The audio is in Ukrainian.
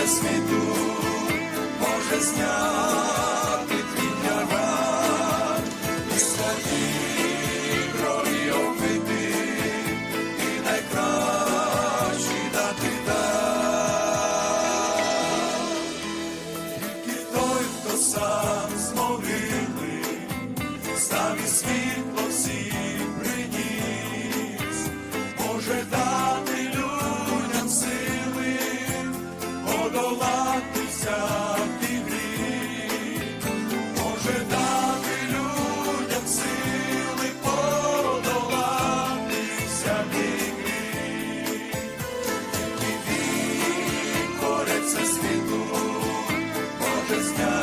сонце світу може зняти твій ран і свої крові обвити, і найкращий дати дар. Тільки той, хто сам змовили, став і світ. сховатися ти гріх, може дати людям сили подолати всякий гріх. Тільки вік бореться може зняти.